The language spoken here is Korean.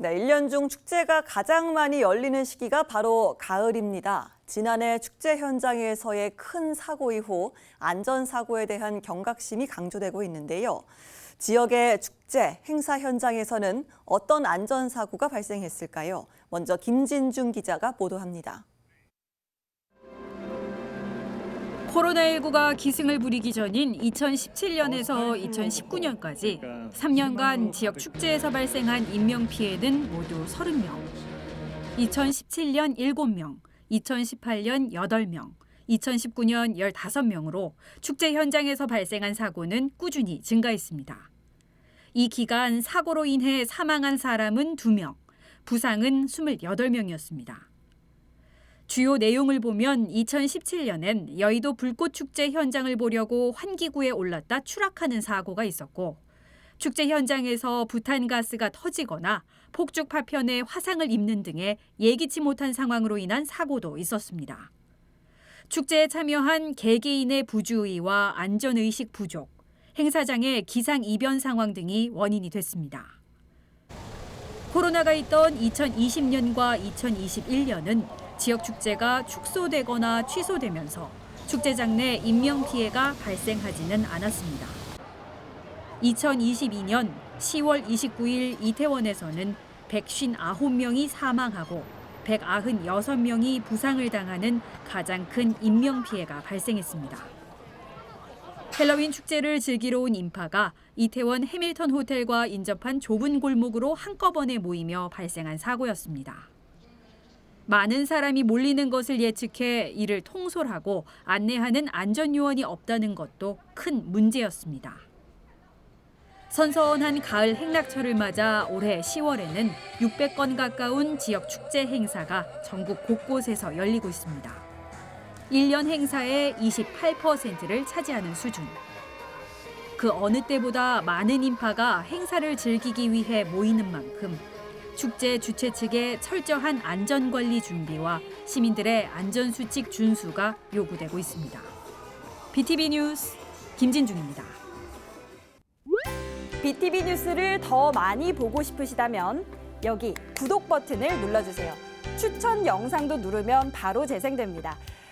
네, 1년 중 축제가 가장 많이 열리는 시기가 바로 가을입니다. 지난해 축제 현장에서의 큰 사고 이후 안전사고에 대한 경각심이 강조되고 있는데요. 지역의 축제, 행사 현장에서는 어떤 안전사고가 발생했을까요? 먼저 김진중 기자가 보도합니다. 코로나19가 기승을 부리기 전인 2017년에서 2019년까지 3년간 지역 축제에서 발생한 인명피해는 모두 30명. 2017년 7명, 2018년 8명, 2019년 15명으로 축제 현장에서 발생한 사고는 꾸준히 증가했습니다. 이 기간 사고로 인해 사망한 사람은 2명, 부상은 28명이었습니다. 주요 내용을 보면 2017년엔 여의도 불꽃축제 현장을 보려고 환기구에 올랐다 추락하는 사고가 있었고 축제 현장에서 부탄가스가 터지거나 폭죽 파편에 화상을 입는 등의 예기치 못한 상황으로 인한 사고도 있었습니다. 축제에 참여한 개개인의 부주의와 안전의식 부족, 행사장의 기상 이변 상황 등이 원인이 됐습니다. 코로나가 있던 2020년과 2021년은 지역 축제가 축소되거나 취소되면서 축제장 내 인명 피해가 발생하지는 않았습니다. 2022년 10월 29일 이태원에서는 159명이 사망하고 196명이 부상을 당하는 가장 큰 인명 피해가 발생했습니다. 헬로윈 축제를 즐기러 온 인파가 이태원 해밀턴 호텔과 인접한 좁은 골목으로 한꺼번에 모이며 발생한 사고였습니다. 많은 사람이 몰리는 것을 예측해 이를 통솔하고 안내하는 안전요원이 없다는 것도 큰 문제였습니다. 선선한 가을 행락철을 맞아 올해 10월에는 600건 가까운 지역 축제 행사가 전국 곳곳에서 열리고 있습니다. 1년 행사의 28%를 차지하는 수준. 그 어느 때보다 많은 인파가 행사를 즐기기 위해 모이는 만큼 축제 주최 측의 철저한 안전관리 준비와 시민들의 안전수칙 준수가 요구되고 있습니다. BTV 뉴스 김진중입니다. BTV 뉴스를 더 많이 보고 싶으시다면 여기 구독 버튼을 눌러주세요. 추천 영상도 누르면 바로 재생됩니다.